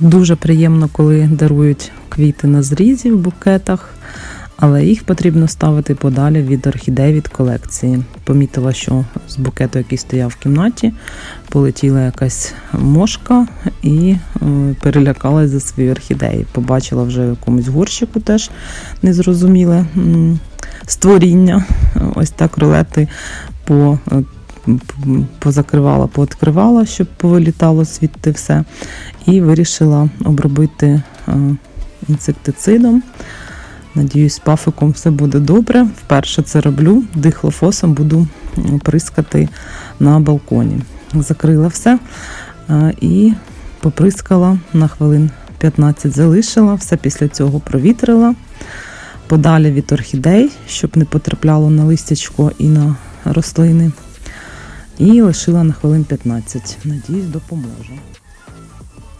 Дуже приємно, коли дарують квіти на зрізі в букетах, але їх потрібно ставити подалі від орхідей від колекції. Помітила, що з букету, який стояв в кімнаті, полетіла якась мошка і е, перелякалась за свої орхідеї. Побачила вже в якомусь горщику теж незрозуміле створіння. Ось так рулети по. Позакривала, пооткривала, щоб повилітало звідти все. І вирішила обробити е, інсектицидом. Надіюсь, з пафиком все буде добре. Вперше це роблю. Дихлофосом буду прискати на балконі. Закрила все е, і поприскала на хвилин 15 залишила, все після цього провітрила. Подалі від орхідей, щоб не потрапляло на листячко і на рослини. І лишила на хвилин 15. Надіюсь, допоможе.